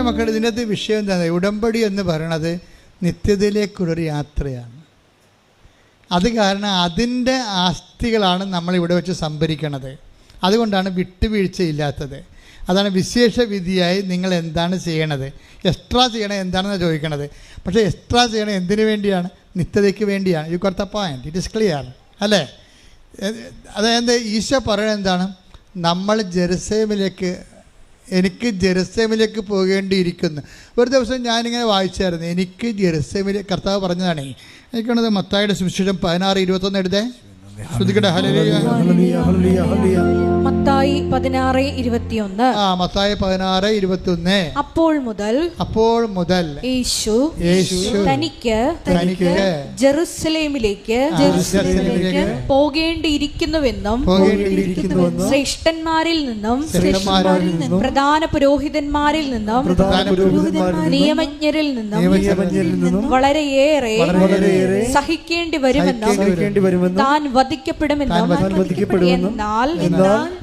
എന്റെ മക്കൾ ഇതിനകത്ത് വിഷയം എന്താണ്? ഉടമ്പടി എന്ന് പറയണത് നിത്യതയിലേക്കുള്ളൊരു യാത്രയാണ്. അത് കാരണം അതിന്റെ ആസ്തികളാണ് നമ്മൾ ഇവിടെ വെച്ച് സംഭരിക്കണത്. അതുകൊണ്ടാണ് വിട്ടുവീഴ്ചയില്ലാത്തത്. അതാണ് വിശേഷ വിധിയായി നിങ്ങൾ എന്താണ് ചെയ്യണത്? എക്സ്ട്രാ ചെയ്യണത് എന്താണെന്ന് ചോദിക്കണത്? പക്ഷേ എക്സ്ട്രാ ചെയ്യണത് എന്തിനു വേണ്ടിയാണ്? നിത്യതയ്ക്ക് വേണ്ടിയാണ്. യു കുറത്ത പോയിന്റ് ഇറ്റ് ഇസ് ക്ലിയർ അല്ലേ? അതായത് ഈശോ പറയുന്നത് എന്താണ്? നമ്മൾ ജെറുസലേമിലേക്ക് എനിക്ക് ജെറുസലേമിലേക്ക് പോകേണ്ടിയിരിക്കുന്നു. ഒരു ദിവസം ഞാനിങ്ങനെ വായിച്ചായിരുന്നു എനിക്ക് ജെറുസലേമിലേക്ക് കർത്താവ് പറഞ്ഞതാണ്. എനിക്കാണത് മത്തായുടെ സുവിശേഷം പതിനാറ് ഇരുപത്തൊന്ന് എടുത്തേ ശ്രുതിക്കട്ടെ ഹലോ. മത്തായി പതിനാറ് ഇരുപത്തിയൊന്ന്. ആ മത്തായി പതിനാറ് ഇരുപത്തിയൊന്ന്. അപ്പോൾ മുതൽ അപ്പോൾ മുതൽ യേശു യേശു തനിക്ക് തനിക്ക് ജെറുസലേമിലേക്ക് ജെറുസലേമിലേക്ക് പോകേണ്ടിയിരിക്കുന്നുവെന്നും ശ്രേഷ്ഠന്മാരിൽ നിന്നും ശ്രേഷ്ഠന്മാരിൽ നിന്നും പ്രധാന പുരോഹിതന്മാരിൽ നിന്നും നിയമജ്ഞരിൽ നിന്നും വളരെയേറെ സഹിക്കേണ്ടി വരുമെന്നും സഹിക്കേണ്ടി വരുമെന്നും താൻ വധിക്കപ്പെടുമെന്നും എന്നാൽ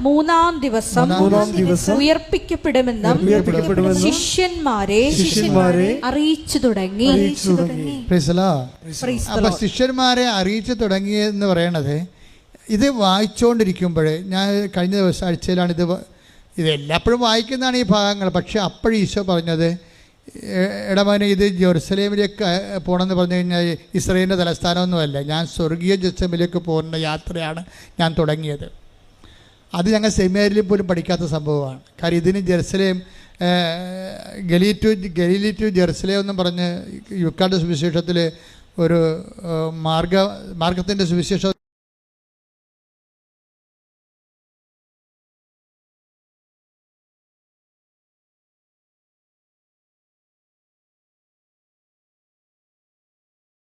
മൂന്നാം ദിവസം മൂന്നാം ദിവസം ഉയർപ്പിക്കപ്പെടുമെന്നും ഉയർപ്പിക്കപ്പെടുമെന്നും ശിഷ്യന്മാരെ ശിഷ്യന്മാരെ അറിയിച്ചു തുടങ്ങി. അപ്പൊ. ശിഷ്യന്മാരെ അറിയിച്ചു തുടങ്ങിയെന്ന് പറയണത് ഇത് വായിച്ചുകൊണ്ടിരിക്കുമ്പോഴേ ഞാൻ കഴിഞ്ഞ ദിവസം ആഴ്ചയിലാണ് ഇത് ഇത് എല്ലാപ്പോഴും വായിക്കുന്നതാണ് ഈ ഭാഗങ്ങൾ. പക്ഷെ അപ്പോഴും ഈശോ പറഞ്ഞത് "എ- എടമോനെ ഇത് ജെറുസലേമിലേക്ക് പോകണമെന്ന് പറഞ്ഞു കഴിഞ്ഞാൽ ഇസ്രയേലിന്റെ തലസ്ഥാനമൊന്നുമല്ല. ഞാൻ സ്വർഗീയ ജെറുസലേമിലേക്ക് പോകുന്ന യാത്രയാണ് ഞാൻ തുടങ്ങിയത്. അത് ഞങ്ങൾ സെമിനാരിൽ പോലും പഠിക്കാത്ത സംഭവമാണ്. കാര്യം ഇതിന് Jerusalem Gali to Galilee to Jerusalem എന്ന് പറഞ്ഞ് യുക്കാന്റെ സുവിശേഷത്തിൽ ഒരു മാർഗ മാർഗത്തിന്റെ സുവിശേഷം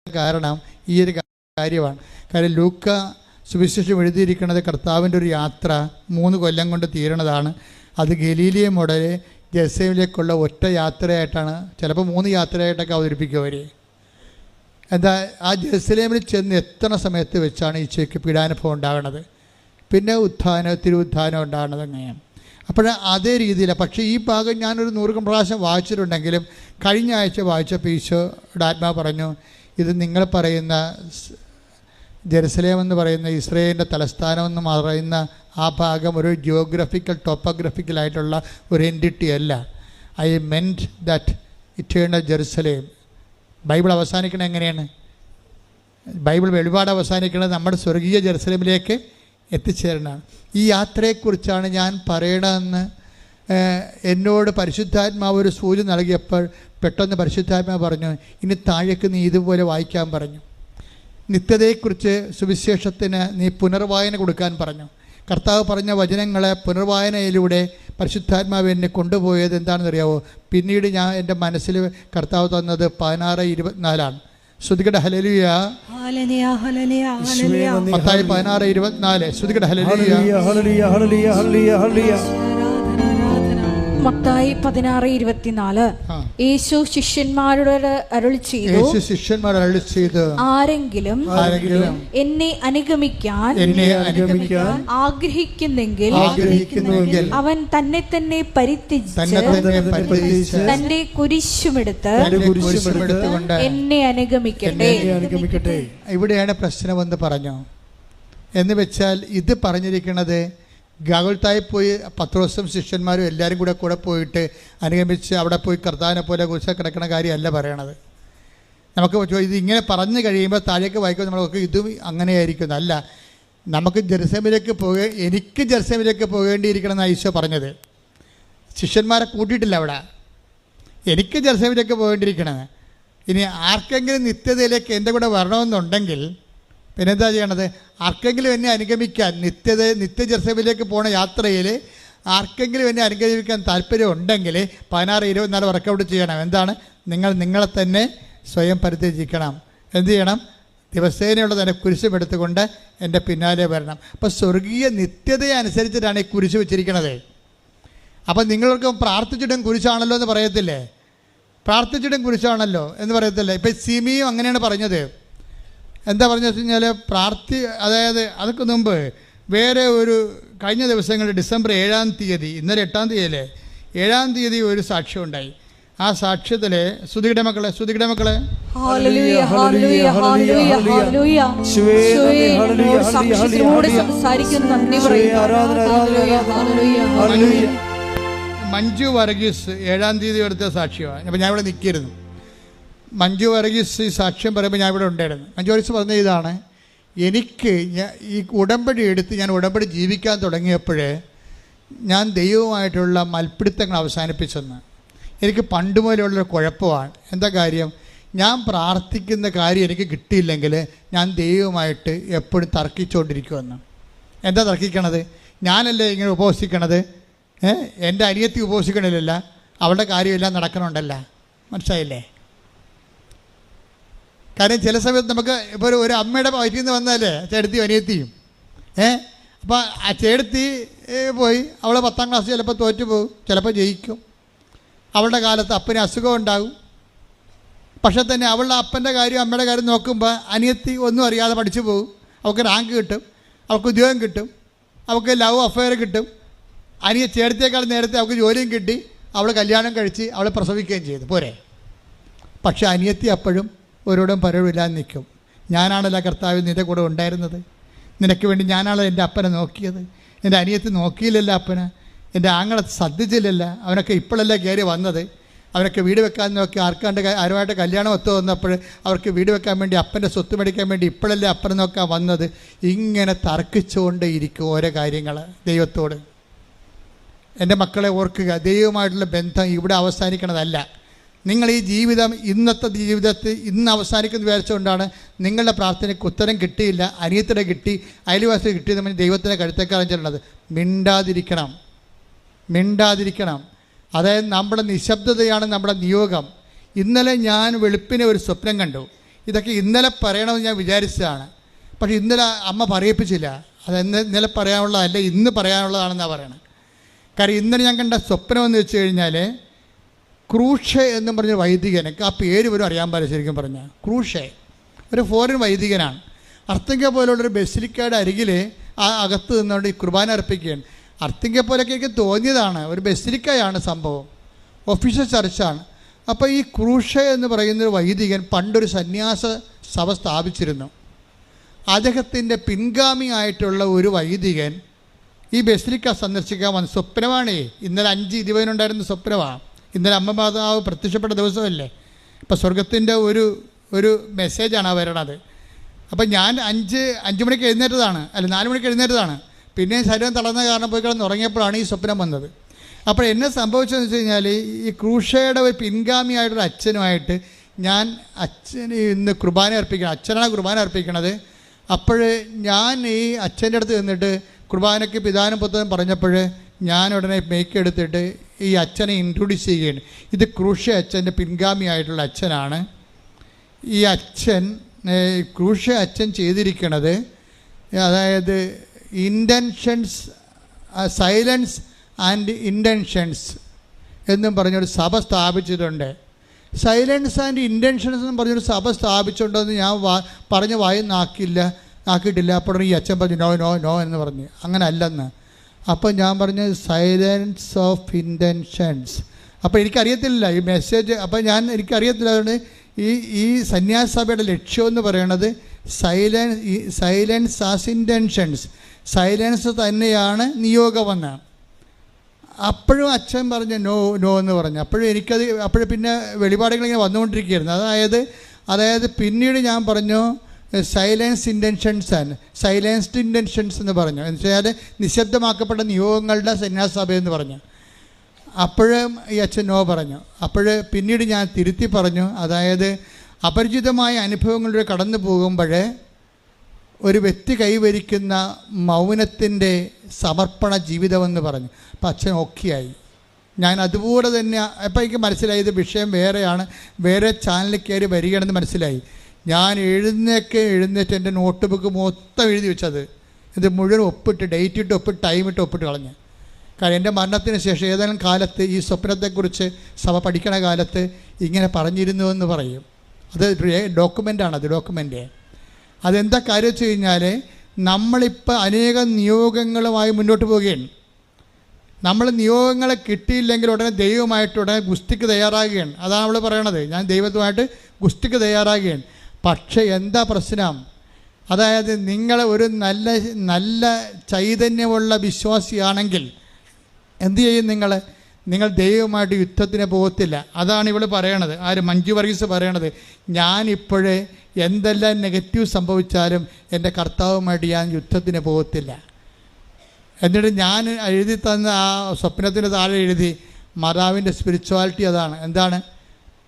കാരണം ഈ ഒരു കാര്യമാണ്. കാര്യം ലൂക്ക സുവിശേഷം എഴുതിയിരിക്കുന്നത് കർത്താവിന്റെ ഒരു യാത്ര മൂന്ന് കൊല്ലം കൊണ്ട് തീരണതാണ്. അത് ഗലീലിയ മുടലെ ജെറുസലേമിലേക്കുള്ള ഒറ്റ യാത്രയായിട്ടാണ് ചിലപ്പോൾ മൂന്ന് യാത്രയായിട്ടൊക്കെ അവതരിപ്പിക്കുക അവർ എന്താ ആ ജെറുസലേമിൽ ചെന്ന് എത്തണ സമയത്ത് വെച്ചാണ് ഈശോയ്ക്ക് പീഡാനുഭവം ഉണ്ടാകുന്നത് പിന്നെ ഉത്ഥാനം തിരുവുത്ഥാനം ഉണ്ടാകുന്നത് അങ്ങനെയാണ്. അപ്പോൾ അതേ രീതിയിലാണ്. പക്ഷേ ഈ ഭാഗം ഞാനൊരു നൂറ് പ്രാവശ്യം വായിച്ചിട്ടുണ്ടെങ്കിലും കഴിഞ്ഞ ആഴ്ച വായിച്ചപ്പോൾ ഈശോയുടെ ആത്മാവ് പറഞ്ഞു ഇത് നിങ്ങൾ പറയുന്ന ജെറുസലേം എന്ന് പറയുന്ന ഇസ്രയേലിന്റെ തലസ്ഥാനം എന്ന് പറയുന്ന ആ ഭാഗം ഒരു ജിയോഗ്രഫിക്കൽ ടോപ്പോഗ്രഫിക്കലായിട്ടുള്ള ഒരു എന്റിറ്റി അല്ല. I meant that eternal Jerusalem Bible അവസാനിക്കണത് എങ്ങനെയാണ്? ബൈബിൾ വെളിപാട് അവസാനിക്കുന്നത് നമ്മുടെ സ്വർഗീയ ജെറുസലേമിലേക്ക് എത്തിച്ചേരണമാണ് ഈ യാത്രയെക്കുറിച്ചാണ് ഞാൻ പറയണമെന്ന് എന്നോട് പരിശുദ്ധാത്മാവ് ഒരു സൂചന നൽകിയപ്പോൾ പെട്ടെന്ന് പരിശുദ്ധാത്മാവ് പറഞ്ഞു ഇനി താഴേക്ക് നീ ഇതുപോലെ വായിക്കാൻ പറഞ്ഞു. നിത്യതയെക്കുറിച്ച് സുവിശേഷത്തിന് നീ പുനർവായന കൊടുക്കാൻ പറഞ്ഞു. കർത്താവ് പറഞ്ഞ വചനങ്ങളെ പുനർവായനയിലൂടെ പരിശുദ്ധാത്മാവ് എന്നെ കൊണ്ടുപോയത് എന്താണെന്ന് അറിയാവോ പിന്നീട് ഞാൻ എന്റെ മനസ്സിൽ കർത്താവ് തന്നത് പതിനാറ് ഇരുപത്തിനാലാണ്. ശ്രുതികട hallelujah hallelujah, hallelujah, hallelujah. Mathai പതിനാറ് ഇരുപത്തിനാല്. ശ്രുതികട ഹലലിയ മത്തായി പതിനാറ് ഇരുപത്തിനാല്. യേശു ശിഷ്യന്മാരോട് അരുളി ചെയ്തു. യേശു ശിഷ്യന്മാർ അരുളി ചെയ്ത്. ആരെങ്കിലും ആരെങ്കിലും എന്നെ അനുഗമിക്കാൻ എന്നെ അനുഗമിക്കാൻ ആഗ്രഹിക്കുന്നെങ്കിൽ ആഗ്രഹിക്കുന്നുവെങ്കിൽ അവൻ തന്നെ തന്നെ പരിത്യജിച്ച് തന്റെ കുരിശുമെടുത്ത് എന്നെ അനുഗമിക്കട്ടെ. ഇവിടെയാണ് പ്രശ്നമെന്ന് പറഞ്ഞു. എന്ന് വെച്ചാൽ ഇത് പറഞ്ഞിരിക്കുന്നത് ഗാഗുൽത്തായി പോയി പത്രോസും ശിഷ്യന്മാരും എല്ലാവരും കൂടെ കൂടെ പോയിട്ട് അനുഗമിച്ച് അവിടെ പോയി കർത്താവിനെ പോലെ കുറിച്ച് കിടക്കുന്ന കാര്യമല്ല പറയണത്. നമുക്ക് ഇത് ഇങ്ങനെ പറഞ്ഞു കഴിയുമ്പോൾ താഴേക്ക് വായിക്കുമ്പോൾ നമ്മളൊക്കെ ഇതും അങ്ങനെയായിരിക്കും. അല്ല നമുക്ക് ജെറുസലേമിലേക്ക് പോകേ എനിക്ക് ജെറുസലേമിലേക്ക് പോകേണ്ടിയിരിക്കണം എന്നാണ് ഈശോ പറഞ്ഞത്. ശിഷ്യന്മാരെ കൂട്ടിയിട്ടില്ല അവിടെ. എനിക്ക് ജെറുസലേമിലേക്ക് പോകേണ്ടിയിരിക്കണത്. ഇനി ആർക്കെങ്കിലും നിത്യതയിലേക്ക് എന്റെ കൂടെ വരണമെന്നുണ്ടെങ്കിൽ പിന്നെന്താ ചെയ്യണത്? ആർക്കെങ്കിലും എന്നെ അനുഗമിക്കാൻ നിത്യത നിത്യ പോണ യാത്രയിൽ ആർക്കെങ്കിലും എന്നെ അനുഗമിക്കാൻ താല്പര്യം ഉണ്ടെങ്കിൽ പതിനാറ് ഇരുപത്തിനാല് വർക്കൗട്ട് ചെയ്യണം. എന്താണ്? നിങ്ങൾ നിങ്ങളെ തന്നെ സ്വയം പരിത്യജിക്കണം. എന്ത് ചെയ്യണം? ദിവസേനയുള്ള തന്നെ കുരിശും എടുത്തുകൊണ്ട് എന്റെ പിന്നാലെ വരണം. അപ്പോൾ സ്വർഗീയ നിത്യതയെ അനുസരിച്ചിട്ടാണ് ഈ കുരിശ് വെച്ചിരിക്കണത്. അപ്പം നിങ്ങൾക്ക് പ്രാർത്ഥിച്ചിട്ടും കുരിശാണല്ലോ എന്ന് പറയത്തില്ലേ? പ്രാർത്ഥിച്ചിട്ടും കുരിശാണല്ലോ എന്ന് പറയത്തില്ലേ? ഇപ്പം സിമിയും അങ്ങനെയാണ് പറഞ്ഞത്. എന്താ പറഞ്ഞു വെച്ച് കഴിഞ്ഞാൽ പ്രാർത്ഥി അതായത് അതൊക്കെ മുമ്പ് വേറെ ഒരു കഴിഞ്ഞ ദിവസങ്ങളിൽ ഡിസംബർ ഏഴാം തീയതി ഇന്നലെ എട്ടാം തീയതി അല്ലേ ഏഴാം തീയതി ഒരു സാക്ഷ്യം ഉണ്ടായി. ആ സാക്ഷ്യത്തിലെ ശ്രുതിയുടെ മക്കളെ ശ്രുതിയുടെ മക്കളെ. മഞ്ജു വർഗീസ് ഏഴാം തീയതി എടുത്ത സാക്ഷ്യമാണ്. അപ്പം ഞാൻ ഇവിടെ നിൽക്കരുത്. മഞ്ജു വർഗീസ് ഈ സാക്ഷ്യം പറയുമ്പോൾ ഞാൻ ഇവിടെ ഉണ്ടായിരുന്നു. മഞ്ജു വർഗീസ് പറഞ്ഞ ഇതാണ് എനിക്ക് ഞാൻ ഈ ഉടമ്പടി എടുത്ത് ഞാൻ ഉടമ്പടി ജീവിക്കാൻ തുടങ്ങിയപ്പോഴേ ഞാൻ ദൈവവുമായിട്ടുള്ള മൽപ്പിടുത്തങ്ങൾ അവസാനിപ്പിച്ചെന്ന്. എനിക്ക് പണ്ട് മുതലുള്ളൊരു കുഴപ്പമാണ്. എന്താ കാര്യം? ഞാൻ പ്രാർത്ഥിക്കുന്ന കാര്യം എനിക്ക് കിട്ടിയില്ലെങ്കിൽ ഞാൻ ദൈവമായിട്ട് എപ്പോഴും തർക്കിച്ചുകൊണ്ടിരിക്കുമെന്ന്. എന്താ തർക്കിക്കണത്? ഞാനല്ലേ ഇങ്ങനെ ഉപവസിക്കണത്? എന്റെ അനിയത്തി ഉപവസിക്കണില്ലല്ല അവളുടെ കാര്യമെല്ലാം നടക്കണുണ്ടല്ല. മനസ്സിലായില്ലേ? കാര്യം ചില സമയത്ത് നമുക്ക് ഇപ്പോൾ ഒരു അമ്മയുടെ വയറ്റിൽ നിന്ന് വന്നാലേ ചേട്ടത്തിയും അനിയത്തിയും. ഏ? അപ്പോൾ ആ പോയി. അവൾ പത്താം ക്ലാസ് ചിലപ്പോൾ തോറ്റു പോകും. ചിലപ്പോൾ ജയിക്കും. അവളുടെ കാലത്ത് അപ്പന് അസുഖം ഉണ്ടാകും. പക്ഷെ തന്നെ അവളുടെ അപ്പന്റെ കാര്യം അമ്മയുടെ കാര്യം നോക്കുമ്പോൾ അനിയത്തി ഒന്നും അറിയാതെ പഠിച്ചു പോകും. അവൾക്ക് റാങ്ക് കിട്ടും. അവൾക്ക് ഉദ്യോഗം കിട്ടും. അവൾക്ക് ലവ് അഫയർ കിട്ടും. അനിയ ചേർത്തേക്കാൾ നേരത്തെ അവൾക്ക് ജോലിയും കിട്ടി. അവൾ കല്യാണം കഴിച്ച് അവളെ പ്രസവിക്കുകയും ചെയ്തു. പോരെ? പക്ഷെ അനിയത്തി അപ്പോഴും ഒരോടും പരവില്ലാതെ നിൽക്കും. ഞാനാണല്ലോ കർത്താവ് നിന്റെ കൂടെ ഉണ്ടായിരുന്നത്. നിനക്ക് വേണ്ടി ഞാനാണല്ലോ എന്റെ അപ്പനെ നോക്കിയത്. എന്റെ അനിയത്ത് നോക്കിയില്ലല്ലോ അപ്പനെ. എന്റെ ആങ്ങളെ ശ്രദ്ധിച്ചില്ലല്ല അവനൊക്കെ ഇപ്പോഴല്ലേ കയറി വന്നത്. അവനൊക്കെ വീട് വെക്കാൻ നോക്കി ആർക്കാണ്ട് ആരുമായിട്ട് കല്യാണം ഒത്തു വന്നപ്പോൾ അവർക്ക് വീട് വെക്കാൻ വേണ്ടി അപ്പന്റെ സ്വത്ത് മേടിക്കാൻ വേണ്ടി ഇപ്പോഴല്ലേ അപ്പനെ നോക്കാൻ വന്നത്. ഇങ്ങനെ തർക്കിച്ചുകൊണ്ടേ ഇരിക്കും ഓരോ കാര്യങ്ങൾ ദൈവത്തോട്. എന്റെ മക്കളെ ഓർക്കുക ദൈവമായിട്ടുള്ള ബന്ധം ഇവിടെ അവസാനിക്കണതല്ല. നിങ്ങൾ ഈ ജീവിതം ഇന്നത്തെ ജീവിതത്തിൽ ഇന്ന് അവസാനിക്കുന്ന വിചാരിച്ചുകൊണ്ടാണ് നിങ്ങളുടെ പ്രാർത്ഥനയ്ക്ക് ഉത്തരം കിട്ടിയില്ല അനിയത്തിടെ കിട്ടി അയൽവാസി കിട്ടി നമ്മൾ ദൈവത്തിന്റെ കഴുത്തേക്കാളും ചെല്ലണത് മിണ്ടാതിരിക്കണം. മിണ്ടാതിരിക്കണം. അതായത് നമ്മുടെ നിശബ്ദതയാണ് നമ്മുടെ നിയോഗം. ഇന്നലെ ഞാൻ വെളുപ്പിനെ ഒരു സ്വപ്നം കണ്ടു. ഇതൊക്കെ ഇന്നലെ പറയണമെന്ന് ഞാൻ വിചാരിച്ചതാണ്. പക്ഷേ ഇന്നലെ അമ്മ പറയിപ്പിച്ചില്ല. അത് ഇന്ന് ഇന്നലെ പറയാനുള്ളതല്ല ഇന്ന് പറയാനുള്ളതാണെന്നാണ് പറയണത്. കാര്യം ഇന്നലെ ഞാൻ കണ്ട സ്വപ്നം എന്ന് വെച്ച് കഴിഞ്ഞാൽ ക്രൂഷെ എന്ന് പറഞ്ഞ വൈദികൻ എനിക്ക് ആ പേര് പോലും അറിയാൻ പാടില്ല ശരിക്കും പറഞ്ഞാൽ. ക്രൂഷെ ഒരു ഫോറിൻ വൈദികനാണ്. അർത്തിങ്ക പോലുള്ളൊരു ബസിലിക്കയുടെ അരികിൽ ആ അകത്ത് നിന്നുകൊണ്ട് ഈ കുർബാന അർപ്പിക്കുകയാണ്. അർത്തിങ്ക പോലൊക്കെ എനിക്ക് തോന്നിയതാണ് ഒരു ബസിലിക്കയാണ് സംഭവം. ഒഫീഷ്യൽ ചർച്ചാണ്. അപ്പോൾ ഈ ക്രൂഷ എന്ന് പറയുന്നൊരു വൈദികൻ പണ്ടൊരു സന്യാസ സഭ സ്ഥാപിച്ചിരുന്നു. അദ്ദേഹത്തിന്റെ പിൻഗാമിയായിട്ടുള്ള ഒരു വൈദികൻ ഈ ബസിലിക്ക സന്ദർശിക്കാൻ വന്ന സ്വപ്നമാണേ. ഇന്നലെ അഞ്ച് ഇരുപതിനുണ്ടായിരുന്ന സ്വപ്നമാണ് ഇന്നലെ അമ്മ മാതാവ് പ്രത്യക്ഷപ്പെട്ട ദിവസമല്ലേ? അപ്പോൾ സ്വർഗത്തിന്റെ ഒരു ഒരു മെസ്സേജാണ് ആ വരണത്. അപ്പം ഞാൻ അഞ്ച് അഞ്ച് മണിക്ക് എഴുന്നേറ്റതാണ് അല്ല നാല് മണിക്ക് എഴുന്നേറ്റതാണ്. പിന്നെ ശരീരം തളർന്ന കാരണം പോയി കിടന്ന് ഉറങ്ങിയപ്പോഴാണ് ഈ സ്വപ്നം വന്നത്. അപ്പോൾ എന്നെ സംഭവിച്ചതെന്ന് വെച്ച് കഴിഞ്ഞാൽ ഈ ക്രൂഷയുടെ ഒരു പിൻഗാമിയായിട്ടൊരു അച്ഛനുമായിട്ട് ഞാൻ അച്ഛന് ഇന്ന് കുർബാന അർപ്പിക്കണം അച്ഛനാണ് കുർബാന അർപ്പിക്കണത്. അപ്പോൾ ഞാൻ ഈ അച്ഛന്റെ അടുത്ത് നിന്നിട്ട് കുർബാനയ്ക്ക് പിതാനും പുത്തനും പറഞ്ഞപ്പോൾ ഞാൻ ഉടനെ മേക്ക് എടുത്തിട്ട് ഈ അച്ഛനെ ഇൻട്രൊഡ്യൂസ് ചെയ്യുകയാണ്. ഇത് ക്രൂഷ്യ അച്ഛന്റെ പിൻഗാമിയായിട്ടുള്ള അച്ഛനാണ്. ഈ അച്ഛൻ ക്രൂഷ്യ അച്ഛൻ ചെയ്തിരിക്കുന്നത് അതായത് ഇന്റൻഷൻസ് സൈലൻസ് ആൻഡ് ഇന്റൻഷൻസ് എന്നും പറഞ്ഞൊരു സഭ സ്ഥാപിച്ചിട്ടുണ്ട്. സൈലൻസ് ആൻഡ് ഇന്റൻഷൻസ് എന്ന് പറഞ്ഞൊരു സഭ സ്ഥാപിച്ചിട്ടുണ്ടെന്ന് ഞാൻ വാ പറഞ്ഞ് വായി നാക്കില്ല നാക്കിയിട്ടില്ല. ഈ അച്ഛൻ പറഞ്ഞു നോ നോ നോ എന്ന് പറഞ്ഞു. അങ്ങനെ അല്ലെന്ന് അപ്പോൾ ഞാൻ പറഞ്ഞു സൈലൻസ് ഓഫ് ഇന്റൻഷൻസ് അപ്പോൾ എനിക്കറിയത്തില്ല ഈ മെസ്സേജ് അപ്പോൾ ഞാൻ എനിക്കറിയത്തില്ല അതുകൊണ്ട് ഈ ഈ സന്യാസഭയുടെ ലക്ഷ്യം എന്ന് പറയണത് silence silence as intentions silence തന്നെയാണ് നിയോഗമെന്ന്. അപ്പോഴും അച്ഛൻ പറഞ്ഞു നോ നോ എന്ന് പറഞ്ഞു. അപ്പോഴും എനിക്കത് അപ്പോഴും പിന്നെ വെളിപാടുകൾ ഇങ്ങനെ വന്നുകൊണ്ടിരിക്കുകയായിരുന്നു. അതായത് അതായത് പിന്നീട് ഞാൻ പറഞ്ഞു silence intentions and silenced intentions എന്ന് പറഞ്ഞു. എന്ന് വെച്ചാൽ നിശബ്ദമാക്കപ്പെട്ട നിയോഗങ്ങളുടെ സന്യാസഭ എന്ന് പറഞ്ഞു. അപ്പോഴും ഈ അച്ഛൻ നോ പറഞ്ഞു. അപ്പോൾ പിന്നീട് ഞാൻ തിരുത്തി പറഞ്ഞു. അതായത് അപരിചിതമായ അനുഭവങ്ങളിലൂടെ കടന്നു പോകുമ്പോൾ ഒരു വ്യക്തി കൈവരിക്കുന്ന മൗനത്തിന്റെ സമർപ്പണ ജീവിതമെന്ന് പറഞ്ഞു. അപ്പം അച്ഛൻ ഓക്കെയായി ഞാൻ അതുപോലെ തന്നെ അപ്പം എനിക്ക് മനസ്സിലായത് വിഷയം വേറെയാണ്. വേറെ ചാനലിൽ കയറി വരികയാണെന്ന് മനസ്സിലായി. ഞാൻ എഴുന്നേക്ക് എഴുന്നേറ്റ് എന്റെ നോട്ട് ബുക്ക് മൊത്തം എഴുതി വെച്ചത്. ഇത് മുഴുവൻ ഒപ്പിട്ട് ഡേറ്റ് ഇട്ട് ഒപ്പിട്ട് ടൈം ഇട്ട് ഒപ്പിട്ട് കളഞ്ഞ്. കാരണം എന്റെ മരണത്തിന് ശേഷം ഏതെങ്കിലും കാലത്ത് ഈ സ്വപ്നത്തെക്കുറിച്ച് സഭ പഠിക്കണ കാലത്ത് ഇങ്ങനെ പറഞ്ഞിരുന്നു എന്ന് പറയും. അത് ഡോക്യുമെന്റാണ് അത് ഡോക്യുമെന്റ് അതെന്താ കാര്യം വെച്ച് കഴിഞ്ഞാൽ നമ്മളിപ്പോൾ അനേകം നിയോഗങ്ങളുമായി മുന്നോട്ട് പോവുകയാണ്. നമ്മൾ നിയോഗങ്ങളെ കിട്ടിയില്ലെങ്കിൽ ഉടനെ ദൈവമായിട്ട് ഉടനെ ഗുസ്തിക്ക് തയ്യാറാകുകയാണ്. അതാണ് നമ്മൾ പറയണത്. ഞാൻ ദൈവത്തുമായിട്ട് ഗുസ്തിക്ക് തയ്യാറാകുകയാണ്. പക്ഷേ എന്താ പ്രശ്നം? അതായത് നിങ്ങൾ ഒരു നല്ല നല്ല ചൈതന്യമുള്ള വിശ്വാസിയാണെങ്കിൽ എന്ത് ചെയ്യും നിങ്ങൾ നിങ്ങൾ ദൈവമായിട്ട് യുദ്ധത്തിന് പോകത്തില്ല. അതാണ് ഇവൾ പറയണത്. ആര് മഞ്ജു വർഗീസ് പറയണത്. ഞാനിപ്പോഴേ എന്തെല്ലാം നെഗറ്റീവ് സംഭവിച്ചാലും എന്റെ കർത്താവുമായിട്ട് ഞാൻ യുദ്ധത്തിന് പോകത്തില്ല. എന്നിട്ട് ഞാൻ എഴുതി തന്ന ആ സ്വപ്നത്തിന്റെ താഴെ എഴുതി മാതാവിന്റെ സ്പിരിച്വാലിറ്റി അതാണ്. എന്താണ്?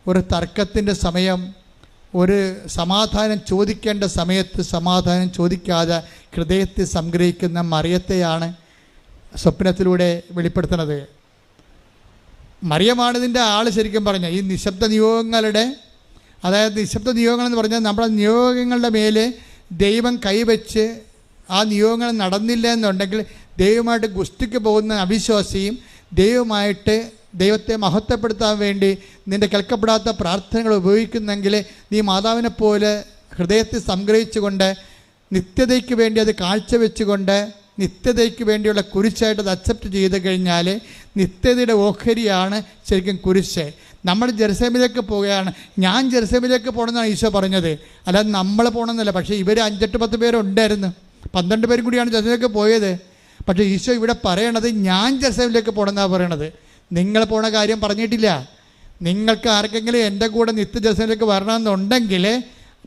ഒരു തർക്കത്തിന്റെ സമയം ഒരു സമാധാനം ചോദിക്കേണ്ട സമയത്ത് സമാധാനം ചോദിക്കാതെ ഹൃദയത്തെ സംഗ്രഹിക്കുന്ന മറിയത്തെയാണ് സ്വപ്നത്തിലൂടെ വെളിപ്പെടുത്തുന്നത്. മറിയമാണിതിന്റെ ആൾ ശരിക്കും പറഞ്ഞ ഈ നിശബ്ദ നിയോഗങ്ങളുടെ അതായത് നിശബ്ദ നിയോഗങ്ങൾ എന്ന് പറഞ്ഞാൽ നമ്മുടെ നിയോഗങ്ങളുടെ മേലെ ദൈവം കൈവച്ച് ആ നിയോഗങ്ങൾ നടന്നില്ല എന്നുണ്ടെങ്കിൽ ദൈവമായിട്ട് ഗുസ്തിക്ക് പോകുന്ന അവിശ്വാസിയും ദൈവമായിട്ട് ദൈവത്തെ മഹത്വപ്പെടുത്താൻ വേണ്ടി നിന്റെ കേൾക്കപ്പെടാത്ത പ്രാർത്ഥനകൾ ഉപയോഗിക്കുന്നെങ്കിൽ നീ മാതാവിനെ പോലെ ഹൃദയത്തിൽ സംഗ്രഹിച്ചുകൊണ്ട് നിത്യതയ്ക്ക് വേണ്ടി അത് കാഴ്ചവെച്ചുകൊണ്ട് നിത്യതയ്ക്ക് വേണ്ടിയുള്ള കുരിശായിട്ട് അത് അക്സെപ്റ്റ് ചെയ്ത് കഴിഞ്ഞാൽ നിത്യതയുടെ ഓഹരിയാണ് ശരിക്കും കുരിശ്. നമ്മൾ ജെറുസലേമിലേക്ക് പോവുകയാണ്. ഞാൻ ജെറുസലേമിലേക്ക് പോകണമെന്നാണ് ഈശോ പറഞ്ഞത്. അല്ലാതെ നമ്മൾ പോകണമെന്നല്ല. പക്ഷേ ഇവർ അഞ്ചെട്ട് പത്ത് പേരുണ്ടായിരുന്നു. പന്ത്രണ്ട് പേരും കൂടിയാണ് ജെറുസലേമിലേക്ക് പോയത്. പക്ഷേ ഈശോ ഇവിടെ പറയണത് ഞാൻ ജെറുസലേമിലേക്ക് പോകണമെന്നാണ് പറയണത്. നിങ്ങൾ പോണ കാര്യം പറഞ്ഞിട്ടില്ല. നിങ്ങൾക്ക് ആർക്കെങ്കിലും എന്റെ കൂടെ നിത്യ ജെറുസലേമിലേക്ക് വരണമെന്നുണ്ടെങ്കിൽ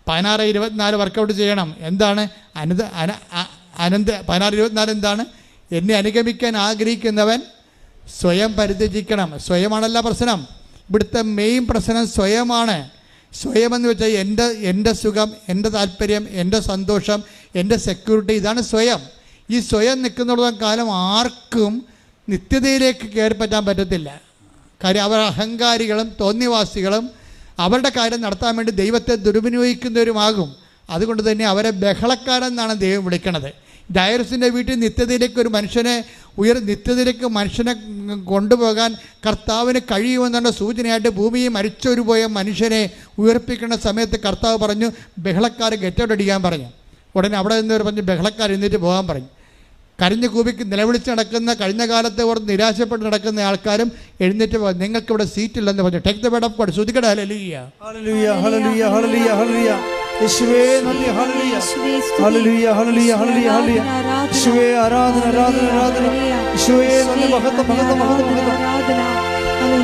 പതിനാറ് ഇരുപത്തിനാല് വർക്കൗട്ട് ചെയ്യണം. എന്താണ്? അനന്ത അന അനന്ത പതിനാറ് ഇരുപത്തിനാല് എന്താണ്? എന്നെ അനുഗമിക്കാൻ ആഗ്രഹിക്കുന്നവൻ സ്വയം പരിത്യജിക്കണം. സ്വയമാണല്ല പ്രശ്നം. ഇവിടുത്തെ മെയിൻ പ്രശ്നം സ്വയമാണ്. സ്വയം എന്ന് വെച്ചാൽ എന്റെ എന്റെ സുഖം എന്റെ താല്പര്യം എന്റെ സന്തോഷം എന്റെ സെക്യൂരിറ്റി ഇതാണ് സ്വയം. ഈ സ്വയം നിൽക്കുന്നിടത്തോളം കാലം ആർക്കും നിത്യതയിലേക്ക് കയറി പറ്റാൻ പറ്റത്തില്ല. കാര്യം അവർ അഹങ്കാരികളും തോന്നിവാസികളും അവരുടെ കാര്യം നടത്താൻ വേണ്ടി ദൈവത്തെ ദുരുപയോഗിക്കുന്നവരുമാകും അതുകൊണ്ട് തന്നെ അവരെ ബഹളക്കാരെന്നാണ് ദൈവം വിളിക്കണത്. ഡയറസിന്റെ വീട്ടിൽ നിത്യതയിലേക്ക് ഒരു മനുഷ്യനെ ഉയർ നിത്യതയിലേക്ക് മനുഷ്യനെ കൊണ്ടുപോകാൻ കർത്താവിന് കഴിയുമെന്നുള്ള സൂചനയായിട്ട് ഭൂമിയിൽ മരിച്ചൊരു പോയ മനുഷ്യനെ ഉയർപ്പിക്കുന്ന സമയത്ത് കർത്താവ് പറഞ്ഞു ബഹളക്കാർ ഗെറ്റൗട്ടടിക്കാൻ പറഞ്ഞു. ഉടനെ അവിടെ നിന്ന് പറഞ്ഞു ബഹളക്കാർ എന്നിട്ട് പോകാൻ പറഞ്ഞു. കരഞ്ഞു കൂപിക്ക് നിലവിളിച്ച് നടക്കുന്ന കഴിഞ്ഞ കാലത്തെ ഓർത്ത് നിരാശപ്പെട്ട് നടക്കുന്ന ആൾക്കാരും എഴുന്നേറ്റ് നിങ്ങൾക്ക് ഇവിടെ സീറ്റില്ലെന്ന് പറഞ്ഞു. Take the bed of God ശ്രുതിക്കട hallelujah hallelujah hallelujah hallelujah hallelujah യേശുവേ നന്ദി. ഹല്ലേലൂയ യേശുവേ ഹല്ലേലൂയ ഹല്ലേലൂയ ഹല്ലേലൂയ ഹല്ലേലൂയ ആരാധന, യേശുവേ ആരാധന ആരാധന ആരാധന. യേശുവേ നന്ദി മഹത്വ മഹത്വ മഹത്വ മഹത്വ.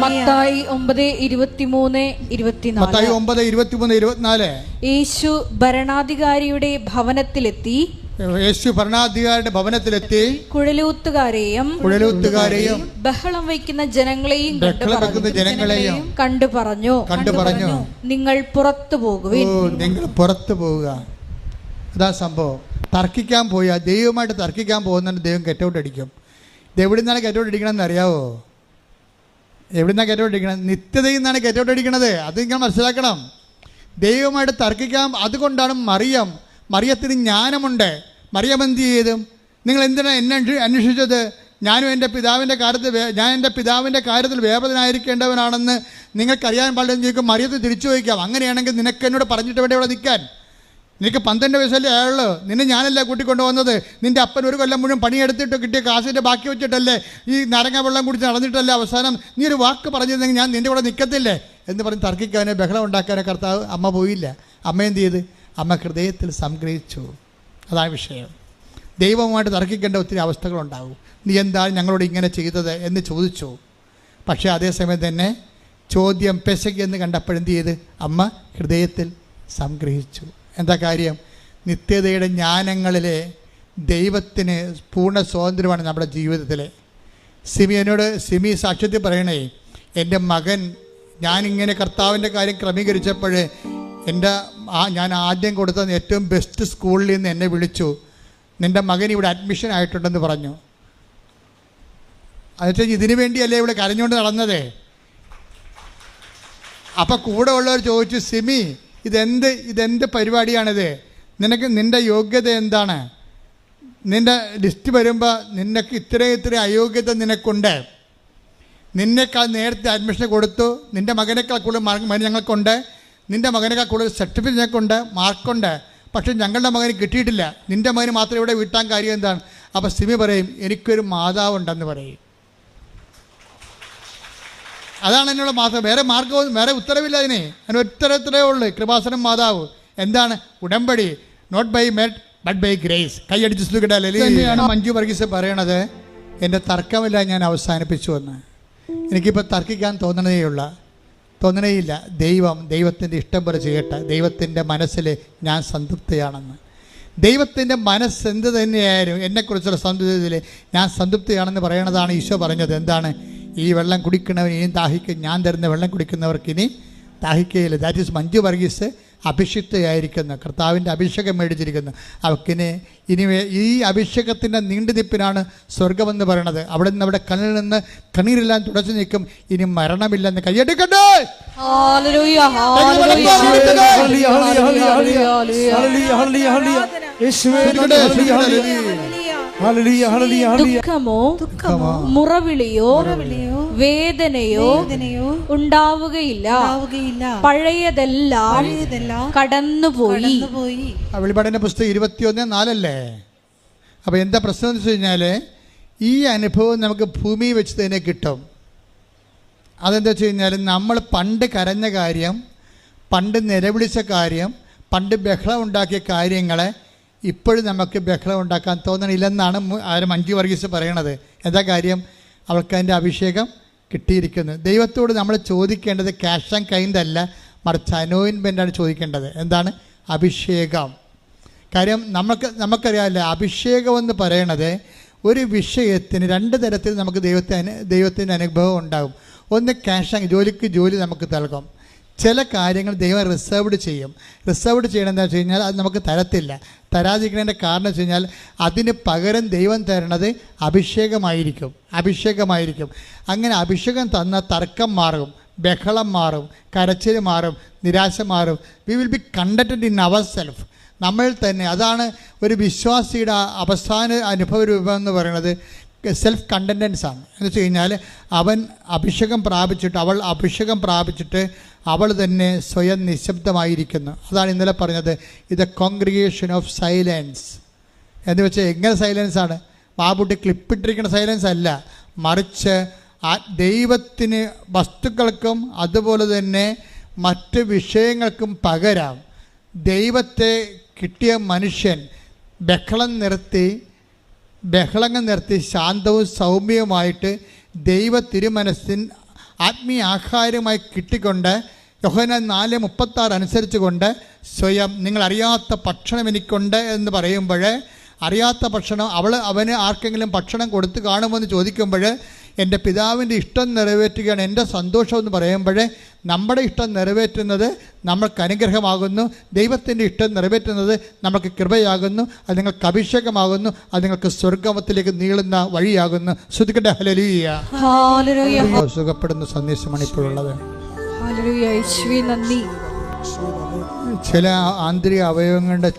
മത്തായി ഒമ്പത് ഇരുപത്തിമൂന്ന് ഇരുപത്തിനാല്. മത്തായി ഒമ്പത് ഇരുപത്തിമൂന്ന് ഇരുപത്തിനാല്. യേശു ഭരണാധികാരിയുടെ ഭവനത്തിലെത്തി. യേശു ഭരണാധികാരിയുടെ ഭവനത്തിലെത്തി. കുഴലൂത്തുകാരെയും കുഴലൂത്തുകാരെയും ബഹളം വയ്ക്കുന്ന ജനങ്ങളെയും ബഹളം വയ്ക്കുന്ന ജനങ്ങളെയും കണ്ടു പറഞ്ഞു. കണ്ടു പറഞ്ഞു. നിങ്ങൾ പുറത്തു പോകുവേ പോകുവിൻ നിങ്ങൾ പുറത്തു പോവുക. അതാ സംഭവം. തർക്കിക്കാൻ പോയാൽ ദൈവമായിട്ട് തർക്കിക്കാൻ പോകുന്നുണ്ട് ദൈവം കെറ്റൗട്ട് അടിക്കും. ഇത് എവിടെ നിന്നാണ് കെറ്റൗട്ട് അടിക്കണമെന്ന് അറിയാവോ? എവിടെ നിന്നാണ് കെറ്റൗട്ട് അടിക്കണം നിത്യതയിൽ നിന്നാണ് കെറ്റൗട്ട് അടിക്കണത്. അത് നിങ്ങൾ മനസ്സിലാക്കണം. ദൈവമായിട്ട് തർക്കിക്കാൻ അതുകൊണ്ടാണ് മറിയം മറിയത്തിന് ജ്ഞാനമുണ്ട്. മറിയം എന്ത് ചെയ്തു? നിങ്ങൾ എന്തിനാണ് എന്നെ അന്വേ- അന്വേഷിച്ചത്? ഞാനും എന്റെ പിതാവിന്റെ കാര്യത്തിൽ ഞാൻ എന്റെ പിതാവിന്റെ കാര്യത്തിൽ വേപതനായിരിക്കേണ്ടവനാണെന്ന് നിങ്ങൾക്കറിയാൻ പാടില്ലെന്ന് ചോദിക്കും. മറിയത്ത് തിരിച്ചു ചോദിക്കാം. അങ്ങനെയാണെങ്കിൽ നിനക്ക് എന്നോട് പറഞ്ഞിട്ട് വേണ്ടി ഇവിടെ നിൽക്കാൻ? നിനക്ക് പന്ത്രണ്ട് വയസ്സല്ലേ ആയുള്ളൂ. നിന്നെ ഞാനല്ല കൂട്ടിക്കൊണ്ടു വന്നത്? നിന്റെ അപ്പൻ ഒരു കൊല്ലം മുഴുവൻ പണിയെടുത്തിട്ട് കിട്ടിയ കാശിന്റെ ബാക്കി വെച്ചിട്ടല്ലേ ഈ നരങ്ങ വെള്ളം കുടിച്ച് നടന്നിട്ടല്ലേ അവസാനം? നീ ഒരു വാക്ക് പറഞ്ഞിരുന്നെങ്കിൽ ഞാൻ നിന്റെ കൂടെ നിൽക്കത്തില്ലേ? എന്ന് പറഞ്ഞ് തർക്കിക്കാനോ ബഹളം ഉണ്ടാക്കാനോ കർത്താവ് അമ്മ പോയില്ല. അമ്മ എന്ത് ചെയ്ത്? അമ്മ ഹൃദയത്തിൽ സംഗ്രഹിച്ചു. അതാണ് വിഷയം. ദൈവവുമായിട്ട് തർക്കിക്കേണ്ട ഒത്തിരി അവസ്ഥകളുണ്ടാവും നീ എന്താണ് ഞങ്ങളോട് ഇങ്ങനെ ചെയ്തത് എന്ന് ചോദിച്ചു. പക്ഷേ അതേസമയം തന്നെ ചോദ്യം പെശകെന്ന് കണ്ടപ്പോഴെന്ത് ചെയ്ത്? അമ്മ ഹൃദയത്തിൽ സംഗ്രഹിച്ചു. എന്താ കാര്യം? നിത്യതയുടെ ജ്ഞാനങ്ങളിലെ ദൈവത്തിന് പൂർണ സ്വാതന്ത്ര്യമാണ് നമ്മുടെ ജീവിതത്തിൽ സിമി എന്നോട് സിമി സാക്ഷ്യത്തിൽ പറയണേ എന്റെ മകൻ ഞാനിങ്ങനെ കർത്താവിന്റെ കാര്യം ക്രമീകരിച്ചപ്പോൾ എന്റെ ആ ഞാൻ ആദ്യം കൊടുത്ത ഏറ്റവും ബെസ്റ്റ് സ്കൂളിൽ നിന്ന് എന്നെ വിളിച്ചു. നിന്റെ മകൻ ഇവിടെ അഡ്മിഷൻ ആയിട്ടുണ്ടെന്ന് പറഞ്ഞു. അതെച്ചാൽ ഇതിനു വേണ്ടിയല്ലേ ഇവിടെ കരഞ്ഞുകൊണ്ട് നടന്നതേ? അപ്പം കൂടെ ഉള്ളവർ ചോദിച്ചു സിമി ഇതെന്ത് ഇതെന്ത് പരിപാടിയാണിത്? നിനക്ക് നിന്റെ യോഗ്യത എന്താണ്? നിന്റെ ലിസ്റ്റ് വരുമ്പോൾ നിനക്ക് ഇത്രയും ഇത്രയും അയോഗ്യത നിനക്കുണ്ട്. നിന്നേക്കാൾ നേരത്തെ അഡ്മിഷൻ കൊടുത്തു. നിന്റെ മകനേക്കാൾ കൂടുതൽ മാർക്ക് ഞങ്ങൾക്കുണ്ട്. നിന്റെ മകനേക്കാൾ കൂടുതൽ സർട്ടിഫിക്കറ്റ് ഞങ്ങൾക്കുണ്ട് മാർക്കുണ്ട്. പക്ഷേ ഞങ്ങളുടെ മകന് കിട്ടിയിട്ടില്ല. നിന്റെ മകന് മാത്രം ഇവിടെ വിട്ടാൻ കാര്യം എന്താണ്? അപ്പോൾ സിമി പറയും എനിക്കൊരു മാതാവുണ്ടെന്ന് പറയും. അതാണ് എന്നോട് മാസം വേറെ മാർഗവും വേറെ ഉത്തരവില്ല അതിന്. അതിന് ഉത്തരത്തിലേ ഉള്ളൂ. കൃപാസനം മാതാവ്. എന്താണ്? ഉടമ്പടി. Not by might but by grace കൈയടിച്ച് തന്നെയാണ് മഞ്ജു വർഗീസ് പറയണത് എന്റെ തർക്കമില്ല ഞാൻ അവസാനിപ്പിച്ചു എന്ന്. എനിക്കിപ്പോൾ തർക്കിക്കാൻ തോന്നണതേയുള്ള. തോന്നണേയില്ല ദൈവം ദൈവത്തിന്റെ ഇഷ്ടം പോലെ ചെയ്യട്ടെ. ദൈവത്തിന്റെ മനസ്സിൽ ഞാൻ സംതൃപ്തിയാണെന്ന്. ദൈവത്തിന്റെ മനസ്സ് എന്ത് തന്നെയായാലും എന്നെക്കുറിച്ചുള്ള സംതൃപ്തിയിൽ ഞാൻ സംതൃപ്തിയാണെന്ന് പറയണതാണ് ഈശോ പറഞ്ഞത്. എന്താണ്? ഈ വെള്ളം കുടിക്കുന്നവൻ ദാഹിക്കും. ഞാൻ തരുന്ന വെള്ളം കുടിക്കുന്നവർക്ക് ഇനി ദാഹിക്കുകയില്ല. ദാറ്റ് ഈസ് മഞ്ജു വർഗീസ് അഭിഷിക്തയായിരിക്കുന്നു കർത്താവിന്റെ അഭിഷേകം മേടിച്ചിരിക്കുന്ന അവക്കിനെ ഇനി ഈ അഭിഷേകത്തിന്റെ നീണ്ടുനിപ്പിനാണ് സ്വർഗമെന്ന് പറയണത്. അവിടെ നിന്ന് അവിടെ കണ്ണിൽ നിന്ന് കണ്ണീരെല്ലാം തുടച്ചു നിൽക്കും ഇനി മരണമില്ലെന്ന് കൈയെടുക്കട്ടെ hallelujah hallelujah. Hallelujah, hallelujah, hallelujah. Hallelujah, hallelujah, hallelujah. യേശുവേ, ദുഃഖമോ മുറവിളിയോ വിളിയോ വേദനയോ വേദനയോ ഉണ്ടാവുകയില്ല. ഉണ്ടാവുകയില്ല. പഴയതെല്ലാം കടന്നുപോയി. വെളിപാടിന്റെ പുസ്തകം ഇരുപത്തിയൊന്ന് നാലല്ലേ? അപ്പോൾ എന്താ പ്രശ്നം എന്ന് വെച്ച് കഴിഞ്ഞാൽ ഈ അനുഭവം നമുക്ക് ഭൂമി വെച്ച് തന്നെ കിട്ടും. അതെന്താ വെച്ച് കഴിഞ്ഞാൽ നമ്മൾ പണ്ട് കരഞ്ഞ കാര്യം പണ്ട് നിലവിളിച്ച കാര്യം പണ്ട് ബഹളം ഉണ്ടാക്കിയ കാര്യങ്ങളെ ഇപ്പോഴും നമുക്ക് ബഹളം ഉണ്ടാക്കാൻ തോന്നണില്ലെന്നാണ് അവർ മഞ്ജു വർഗീസ് പറയണത്. എന്താ കാര്യം? അവൾക്ക് അതിന്റെ അഭിഷേകം കിട്ടിയിരിക്കുന്നു. ദൈവത്തോട് നമ്മൾ ചോദിക്കേണ്ടത് ക്യാഷ് ആൻഡ് കൈൻഡ് അല്ല മറിച്ച് അനോയിൻമെന്റാണ് ചോദിക്കേണ്ടത്. എന്താണ്? അഭിഷേകം. കാര്യം നമുക്ക് നമുക്കറിയാമല്ല അഭിഷേകം എന്ന് പറയണത് ഒരു വിഷയത്തിന് രണ്ട് തരത്തിൽ നമുക്ക് ദൈവത്തെ ദൈവത്തിന്റെ അനുഭവം ഉണ്ടാകും. ഒന്ന് ക്യാഷ് ജോലിക്ക് ജോലി നമുക്ക് നൽകും. ചില കാര്യങ്ങൾ ദൈവം റിസർവ്ഡ് ചെയ്യും. റിസർവ്ഡ് ചെയ്യണം എന്താ വെച്ച് കഴിഞ്ഞാൽ അത് നമുക്ക് തരത്തില്ല. തരാതിരിക്കുന്നതിന്റെ കാരണം വെച്ച് കഴിഞ്ഞാൽ അതിന് പകരം ദൈവം തരണത് അഭിഷേകമായിരിക്കും. അഭിഷേകമായിരിക്കും. അങ്ങനെ അഭിഷേകം തന്ന തർക്കം മാറും ബഹളം മാറും കരച്ചിൽ മാറും നിരാശ മാറും. We will be conducted in our self നമ്മൾ തന്നെ. അതാണ് ഒരു വിശ്വാസിയുടെ അവസാന അനുഭവ രൂപം എന്ന് പറയുന്നത്. സെൽഫ് കണ്ടന്റൻസ് ആണ്. എന്ന് വെച്ച് കഴിഞ്ഞാൽ അവൻ അഭിഷേകം പ്രാപിച്ചിട്ട് അവൾ അഭിഷേകം പ്രാപിച്ചിട്ട് അവൾ തന്നെ സ്വയം നിശബ്ദമായിരിക്കുന്നു. അതാണ് ഇന്നലെ പറഞ്ഞത് ഇത് കോൺഗ്രിഗേഷൻ ഓഫ് സൈലൻസ് എന്ന് വെച്ചാൽ എങ്ങനെ സൈലൻസ് ആണ്? ബാബുട്ടി ക്ലിപ്പിട്ടിരിക്കുന്ന സൈലൻസ് അല്ല. മറിച്ച് ആ ദൈവത്തിന് വസ്തുക്കൾക്കും അതുപോലെ തന്നെ മറ്റ് വിഷയങ്ങൾക്കും പകരം ദൈവത്തെ കിട്ടിയ മനുഷ്യൻ ബഹളം നിർത്തി ബഹളങ്ങൾ നിർത്തി ശാന്തവും സൗമ്യവുമായിട്ട് ദൈവ തിരുമനസ്സിൻ ആത്മീയ ആഹാരമായി കിട്ടിക്കൊണ്ട് യോഹന നാല് മുപ്പത്താറ് അനുസരിച്ച് കൊണ്ട് സ്വയം നിങ്ങൾ അറിയാത്ത ഭക്ഷണം എനിക്കുണ്ട് എന്ന് പറയുമ്പോൾ അറിയാത്ത ഭക്ഷണം അവൾ അവന് ആർക്കെങ്കിലും ഭക്ഷണം കൊടുത്ത് കാണുമെന്ന് ചോദിക്കുമ്പോൾ എന്റെ പിതാവിന്റെ ഇഷ്ടം നിറവേറ്റുകയാണ് എന്റെ സന്തോഷം എന്ന് പറയുമ്പോൾ നമ്മുടെ ഇഷ്ടം നിറവേറ്റുന്നത് നമ്മൾക്ക് അനുഗ്രഹമാകുന്നു. ദൈവത്തിന്റെ ഇഷ്ടം നിറവേറ്റുന്നത് നമുക്ക് കൃപയാകുന്നു. അത് നിങ്ങൾക്ക് അഭിഷേകമാകുന്നു. അത് നിങ്ങൾക്ക് സ്വർഗമത്തിലേക്ക് നീളുന്ന വഴിയാകുന്നു. ശ്രുതിക്കട്ടെ ഹലലിയ. സുഖപ്പെടുന്ന സന്ദേശമാണ് ഇപ്പോഴുള്ളത് ചില ആന്തരിക അവയവങ്ങളുടെ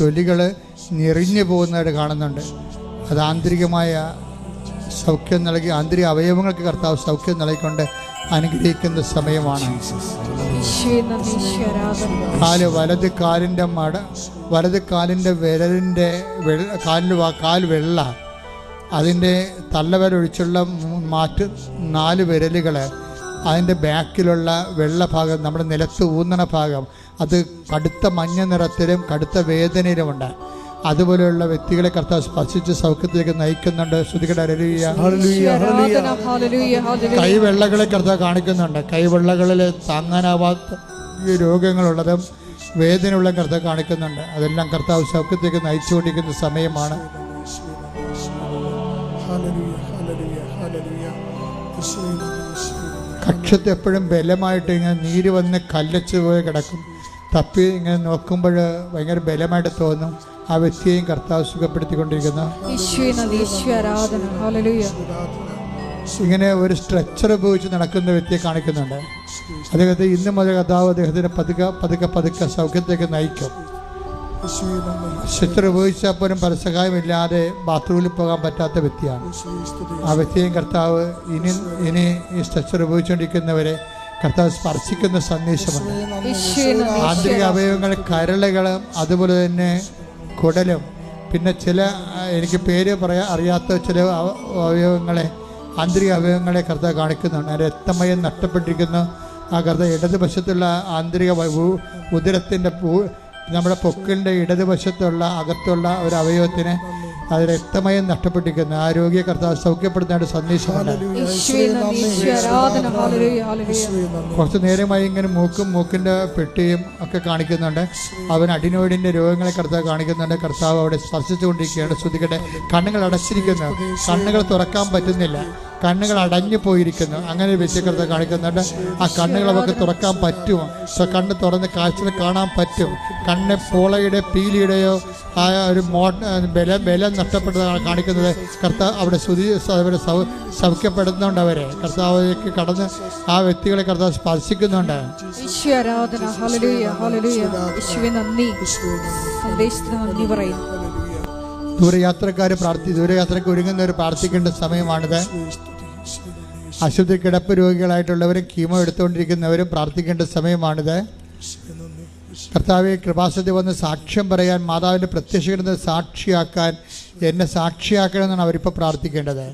തൊലികൾ ഞെറിഞ്ഞു പോകുന്നതായിട്ട് കാണുന്നുണ്ട്. അത് ആന്തരികമായ സൗഖ്യം നൽകി ആന്തരിക അവയവങ്ങൾക്ക് കർത്താവ് സൗഖ്യം നൽകിക്കൊണ്ട് അനുഗ്രഹിക്കുന്ന സമയമാണ്. കാൽ വലത് കാലിന്റെ മട വലത് കാലിന്റെ വിരലിന്റെ വെള്ള കാലിൽ കാൽ വെള്ള. അതിന്റെ തള്ളവരൊഴിച്ചുള്ള മാറ്റ് നാല് വിരലുകൾ അതിന്റെ ബാക്കിലുള്ള വെള്ള ഭാഗം നമ്മുടെ നിലത്ത് ഊന്നണ ഭാഗം. അത് കടുത്ത മഞ്ഞ നിറത്തിലും കടുത്ത വേദനയിലുമുണ്ട്. അതുപോലെയുള്ള വ്യക്തികളെ കർത്താവ് സ്പർശിച്ച് സൗഖ്യത്തിലേക്ക് നയിക്കുന്നുണ്ട്. ശ്രുതികട ഹല്ലേലൂയ, ഹല്ലേലൂയ. ഹല്ലേലൂയ. ഹല്ലേലൂയ കൈവെള്ളകളെ കർത്താവ് കാണിക്കുന്നുണ്ട്. കൈവെള്ളകളിൽ താങ്ങാനാവാത്ത രോഗങ്ങളുള്ളതും വേദനയുള്ള കർത്താവ് കാണിക്കുന്നുണ്ട്. അതെല്ലാം കർത്താവ് സൗഖ്യത്തേക്ക് നയിച്ചുകൊണ്ടിരിക്കുന്ന സമയമാണ്. കക്ഷത്തെ എപ്പോഴും ബലമായിട്ട് ഇങ്ങനെ നീര് വന്ന് കല്ലച്ച് പോയി കിടക്കും. തപ്പി ഇങ്ങനെ നോക്കുമ്പോൾ ഭയങ്കര ബലമായിട്ട് തോന്നും. ആ വ്യക്തിയെയും കർത്താവ് സുഖപ്പെടുത്തിക്കൊണ്ടിരിക്കുന്നു ഇങ്ങനെ ഒരു സ്ട്രെച്ചർ ഉപയോഗിച്ച് നടക്കുന്ന വ്യക്തിയെ കാണിക്കുന്നുണ്ട്. അദ്ദേഹത്തെ ഇന്ന് മുതൽ കഥാവ് അദ്ദേഹത്തിന്റെ പതുക്കെ പതുക്കെ പതുക്കെ സൗഖ്യത്തേക്ക് നയിക്കും. സ്ട്രെച്ചർ ഉപയോഗിച്ചാൽ പോലും പരസഹായമില്ലാതെ ബാത്റൂമിൽ പോകാൻ പറ്റാത്ത വ്യക്തിയാണ്. ആ വ്യക്തിയും കർത്താവ് ഇനി ഇനി ഈ സ്ട്രെച്ചർ ഉപയോഗിച്ചുകൊണ്ടിരിക്കുന്നവരെ കർത്താവ് സ്പർശിക്കുന്ന സന്ദേശമാണ് ആന്തരിക അവയവങ്ങൾ കരളുകളും അതുപോലെ തന്നെ കുടലും. പിന്നെ ചില എനിക്ക് പേര് പറയാ അറിയാത്ത ചില അവയവങ്ങളെ ആന്തരിക അവയവങ്ങളെ കർത്ത കാണിക്കുന്നുണ്ട്. രക്തമയം നഷ്ടപ്പെട്ടിരിക്കുന്നു. ആ കർത്ത ഇടതുവശത്തുള്ള ആന്തരിക ഉദരത്തിന്റെ നമ്മുടെ പൊക്കിളിന്റെ ഇടതുവശത്തുള്ള അകത്തുള്ള ഒരു അവയവത്തിന് അത് രക്തമയം നഷ്ടപ്പെട്ടിരിക്കുന്നു. ആരോഗ്യ രോഗിയെ കർത്താവ് ഹല്ലേലൂയ. ഹല്ലേലൂയ കുറച്ച് നേരമായി ഇങ്ങനെ മൂക്കും മൂക്കിന്റെ പെട്ടിയും ഒക്കെ കാണിക്കുന്നുണ്ട്. അവൻ അഡിനോയിഡിന്റെ രോഗങ്ങളെ കർത്താവ് കാണിക്കുന്നുണ്ട്. കർത്താവ് അവിടെ സ്പർശിച്ചുകൊണ്ടിരിക്കുകയാണ്. ശ്രദ്ധിക്കട്ടെ. കണ്ണുകൾ അടച്ചിരിക്കുന്നു. കണ്ണുകൾ തുറക്കാൻ പറ്റുന്നില്ല. കണ്ണുകൾ അടഞ്ഞു പോയിരിക്കുന്നു. അങ്ങനെ വിശ്വകൃത കാണിക്കുന്നുണ്ട്. ആ കണ്ണുകൾ അവർക്ക് തുറക്കാൻ പറ്റുമോ? സോ കണ്ണ് തുറന്ന് കാഴ്ച കാണാൻ പറ്റും. കണ്ണ് പോളയുടെ പീലിയുടെയോ ആ ഒരു മോ ബല ബലം നഷ്ടപ്പെട്ടതാണ് കാണിക്കുന്നത്. കർത്താവ് അവിടെ ശ്രുതി അവരെ സൗ സൗഖ്യപ്പെടുന്നുണ്ട് അവരെ. കർത്താവിലേക്ക് കടന്ന് ആ വ്യക്തികളെ കർത്താവ് സ്പർശിക്കുന്നുണ്ട്. നന്ദി. പറയുന്നു. ദൂരയാത്രക്കാർ പ്രാർത്ഥി ദൂരയാത്രയ്ക്ക് ഒരുങ്ങുന്നവർ പ്രാർത്ഥിക്കേണ്ട സമയമാണിത്. ആശുപത്രി കിടപ്പ് രോഗികളായിട്ടുള്ളവരും കീമോ എടുത്തുകൊണ്ടിരിക്കുന്നവരും പ്രാർത്ഥിക്കേണ്ട സമയമാണിത്. കർത്താവെ കൃപാസത്തിൽ വന്ന് സാക്ഷ്യം പറയാൻ മാതാവിന്റെ പ്രത്യക്ഷപ്പെടുന്ന സാക്ഷിയാക്കാൻ എന്നെ സാക്ഷിയാക്കണമെന്നാണ് അവരിപ്പോൾ പ്രാർത്ഥിക്കേണ്ടത്.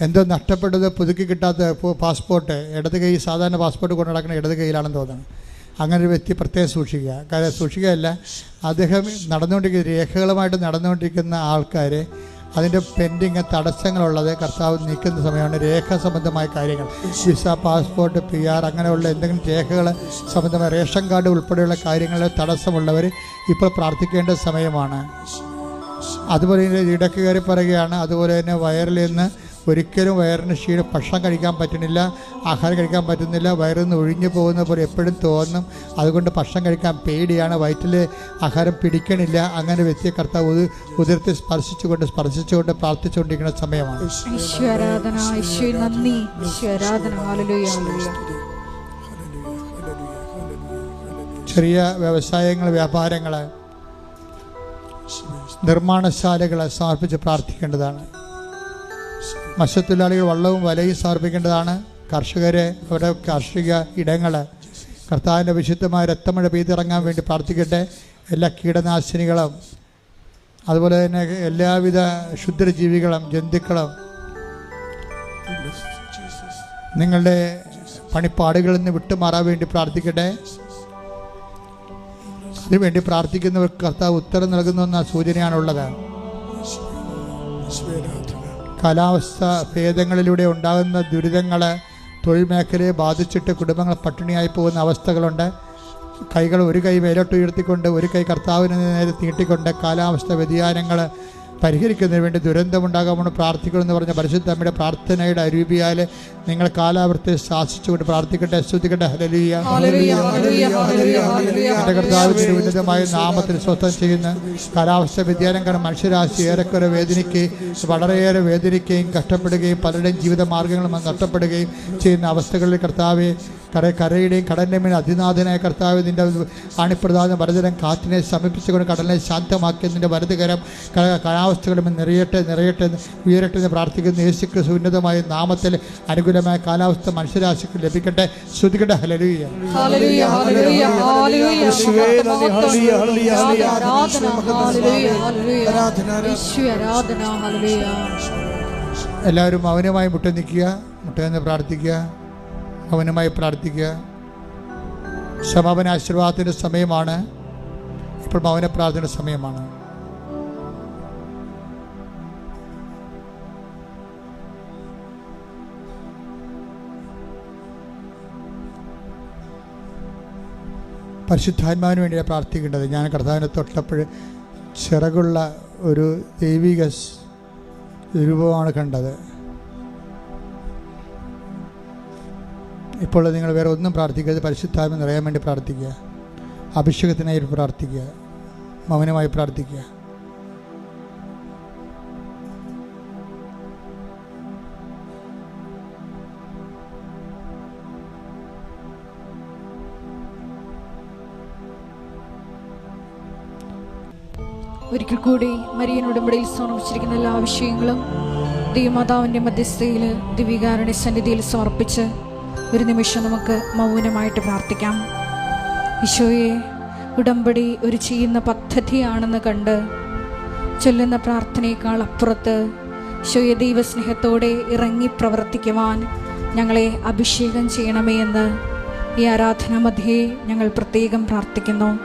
എന്തോ നഷ്ടപ്പെട്ടത് പുതുക്കി കിട്ടാത്ത പാസ്പോർട്ട്. ഇടത് കൈ സാധാരണ പാസ്പോർട്ട് കൊണ്ടു നടക്കുന്ന ഇടത് കൈയിലാണെന്ന് തോന്നുന്നു. അങ്ങനെ ഒരു വ്യക്തി പ്രത്യേകം സൂക്ഷിക്കുക. കാര്യം സൂക്ഷിക്കുകയല്ല അദ്ദേഹം നടന്നുകൊണ്ടിരിക്കുന്ന രേഖകളുമായിട്ട് നടന്നുകൊണ്ടിരിക്കുന്ന ആൾക്കാർ അതിന്റെ പെൻഡിങ് തടസ്സങ്ങളുള്ളത് കർത്താവ് നിൽക്കുന്ന സമയമാണ് രേഖ സംബന്ധമായ കാര്യങ്ങൾ. വിസ പാസ്പോർട്ട് പി ആർ അങ്ങനെയുള്ള എന്തെങ്കിലും രേഖകൾ സംബന്ധമായ റേഷൻ കാർഡ് ഉൾപ്പെടെയുള്ള കാര്യങ്ങളിൽ തടസ്സമുള്ളവർ ഇപ്പോൾ പ്രാർത്ഥിക്കേണ്ട സമയമാണ്. അതുപോലെ ഇടയ്ക്ക് കയറി പറയുകയാണ് അതുപോലെ തന്നെ വയറിൽ നിന്ന് ഒരിക്കലും വയറിന് ക്ഷീണം ഭക്ഷണം കഴിക്കാൻ പറ്റുന്നില്ല ആഹാരം കഴിക്കാൻ പറ്റുന്നില്ല വയറിൽ നിന്ന് ഒഴിഞ്ഞു പോകുന്ന പോലെ എപ്പോഴും തോന്നും. അതുകൊണ്ട് ഭക്ഷണം കഴിക്കാൻ പേടിയാണ്. വയറ്റിൽ ആഹാരം പിടിക്കണില്ല. അങ്ങനെ വ്യക്തിയെ കർത്താവ് ഉദരത്തിൽ സ്പർശിച്ചുകൊണ്ട് സ്പർശിച്ചുകൊണ്ട് പ്രാർത്ഥിച്ചുകൊണ്ടിരിക്കുന്ന സമയമാണ്. നന്ദി. ചെറിയ വ്യവസായങ്ങൾ വ്യാപാരങ്ങൾ നിർമ്മാണശാലകളെ സമർപ്പിച്ച് പ്രാർത്ഥിക്കേണ്ടതാണ്. മത്സ്യത്തൊഴിലാളികൾ വള്ളവും വലയും സമർപ്പിക്കേണ്ടതാണ്. കർഷകരെ അവരുടെ കാർഷിക ഇടങ്ങൾ കർത്താവിന്റെ വിശുദ്ധമായ രക്തമഴ പെയ്തിറങ്ങാൻ വേണ്ടി പ്രാർത്ഥിക്കട്ടെ. എല്ലാ കീടനാശിനികളും അതുപോലെ തന്നെ എല്ലാവിധ ക്ഷുദ്രജീവികളും ജന്തുക്കളും നിങ്ങളുടെ പണിപ്പാടുകളിൽ നിന്ന് വിട്ടുമാറാൻ വേണ്ടി പ്രാർത്ഥിക്കട്ടെ. അതിനുവേണ്ടി പ്രാർത്ഥിക്കുന്നവർക്ക് കർത്താവ് ഉത്തരം നൽകുന്നു എന്ന സൂചനയാണുള്ളത്. കാലാവസ്ഥ ഭേദങ്ങളിലൂടെ ഉണ്ടാകുന്ന ദുരിതങ്ങൾ തൊഴിൽ മേഖലയെ ബാധിച്ചിട്ട് കുടുംബങ്ങൾ പട്ടിണിയായി പോകുന്ന അവസ്ഥകളുണ്ട്. കൈകൾ ഒരു കൈ മേലോട്ട് ഉയർത്തിക്കൊണ്ട് ഒരു കൈ കർത്താവിന് നേരെ നീട്ടിക്കൊണ്ട് കാലാവസ്ഥ വ്യതിയാനങ്ങൾ പരിഹരിക്കുന്നതിന് വേണ്ടി ദുരന്തമുണ്ടാകാമെന്ന് പ്രാർത്ഥിക്കണമെന്ന് പറഞ്ഞ പരിശുദ്ധമ്മയുടെ പ്രാർത്ഥനയുടെ അരൂപിയാൽ നിങ്ങൾ കാലാവസ്ഥയെ ശാസിച്ചുകൊണ്ട് പ്രാർത്ഥിക്കട്ടെ സ്തുതിക്കട്ടെ. ഹലലിയ എന്റെ കർത്താവിന്റെ ഉന്നതമായ നാമത്തിൽ സ്വസ്ഥം ചെയ്യുന്ന കാലാവസ്ഥ വ്യതിയാനം കാരണം മനുഷ്യരാശി ഏറെക്കുറെ വേദനിക്കുകയും വളരെയേറെ വേദനിക്കുകയും കഷ്ടപ്പെടുകയും പലരുടെയും ജീവിത മാർഗങ്ങളും നഷ്ടപ്പെടുകയും ചെയ്യുന്ന അവസ്ഥകളിൽ കർത്താവെ കര കരയുടെയും കടലിന്റെ മേൽ അതിനാഥനായ കർത്താവ് നിന്റെ അണിപ്രധാന വരതരം കാറ്റിനെ സമീപിച്ചുകൊണ്ട് കടലിനെ ശാന്തമാക്കി നിന്റെ വരതുകരം ക- കാലാവസ്ഥകളും നിറയട്ടെ നിറയട്ടെ ഉയരട്ടെ എന്ന് പ്രാർത്ഥിക്കുന്ന. യേശുക്രിസ്തു ഉന്നതമായ നാമത്തിൽ അനുകൂലമായ കാലാവസ്ഥ മനുഷ്യരാശിക്ക് ലഭിക്കട്ടെ. ശ്രുതിക്കട്ടെ ഹലലുയ എല്ലാവരും മൗനമായി മുട്ട നിൽക്കുക മുട്ടയെന്ന് പ്രാർത്ഥിക്കുക. മൗനമായി പ്രാർത്ഥിക്കുക. സമാപന ആശീർവാദത്തിന്റെ സമയമാണ്. ഇപ്പോൾ മൗന പ്രാർത്ഥന സമയമാണ്. പരിശുദ്ധാത്മാവിന് വേണ്ടിയാണ് പ്രാർത്ഥിക്കേണ്ടത്. ഞാൻ കർത്താവിനെ തൊട്ടപ്പോൾ ചിറകുള്ള ഒരു ദൈവിക രൂപമാണ് കണ്ടത്. ഇപ്പോൾ നിങ്ങൾ വേറെ ഒന്നും പ്രാർത്ഥിക്കരുത്. പരിശുദ്ധാത്മ നിറയാൻ വേണ്ടി പ്രാർത്ഥിക്കുക. അഭിഷേകത്തിനായി പ്രാർത്ഥിക്കുക. മൗനമായി പ്രാർത്ഥിക്കുക. ഒരിക്കൽ കൂടി മരിയൻ ഉടമ്പടിയിൽ സമർപ്പിച്ചിരിക്കുന്ന എല്ലാ വിഷയങ്ങളും ദൈവമാതാവിന്റെ മധ്യസ്ഥയിൽ ദിവികാരുടെ സന്നിധിയിൽ സമർപ്പിച്ച് ഒരു നിമിഷം നമുക്ക് മൗനമായിട്ട് പ്രാർത്ഥിക്കാം. ഈശോയെ ഉടമ്പടി ഒരു ചെയ്യുന്ന പദ്ധതിയാണെന്ന് കണ്ട് ചൊല്ലുന്ന പ്രാർത്ഥനയേക്കാൾ അപ്പുറത്ത് ഈശോയെ ദൈവസ്നേഹത്തോടെ ഇറങ്ങി പ്രവർത്തിക്കുവാൻ ഞങ്ങളെ അഭിഷേകം ചെയ്യണമേ എന്ന് ഈ ആരാധന മധ്യേ ഞങ്ങൾ പ്രത്യേകം പ്രാർത്ഥിക്കുന്നു.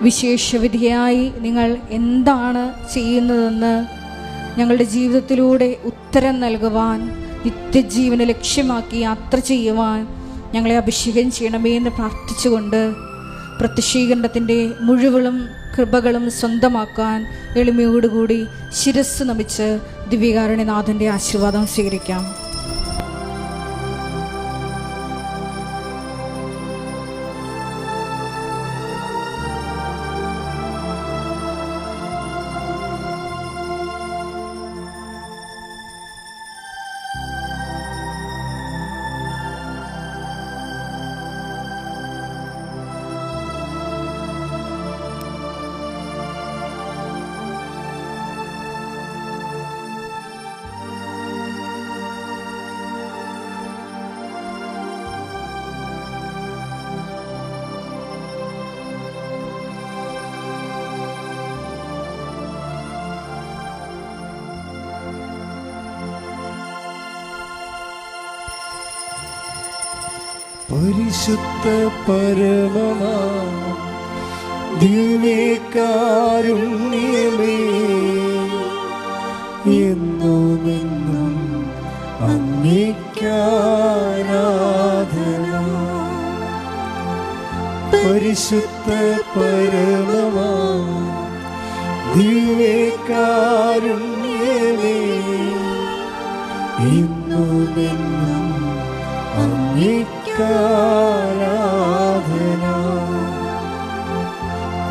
വിശേഷവിധിയായി നിങ്ങൾ എന്താണ് ചെയ്യുന്നതെന്ന് ഞങ്ങളുടെ ജീവിതത്തിലൂടെ ഉത്തരം നൽകുവാൻ നിത്യജീവനെ ലക്ഷ്യമാക്കി യാത്ര ചെയ്യുവാൻ ഞങ്ങളെ അഭിഷേകം ചെയ്യണമേ എന്ന് പ്രാർത്ഥിച്ചുകൊണ്ട് പ്രത്യക്ഷീകരണത്തിന്റെ മുഴുവളും കൃപകളും സ്വന്തമാക്കാൻ എളിമയോടുകൂടി ശിരസ് നമിച്ച് ദിവ്യകാരുണ്യനാഥന്റെ ആശീർവാദം സ്വീകരിക്കാം. പരിശുദ്ധ പരമമാ ദിവ്യകാരുണ്യമേ എന്നുമെന്നും അങ്ങേക്കാരാധന പരിശുദ്ധ പരമമാ ദിവ്യകാരുണ്യമേ അങ്ങേക്കാരാധന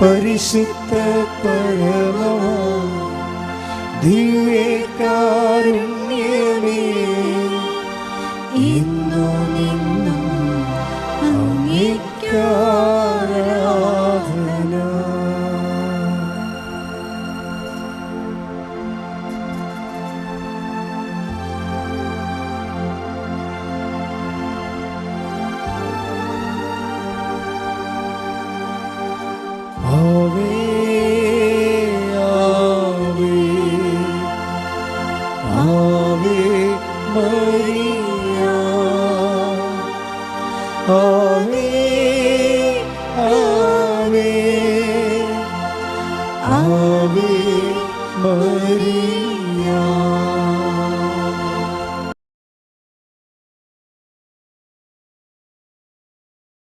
പരിശുദ്ധ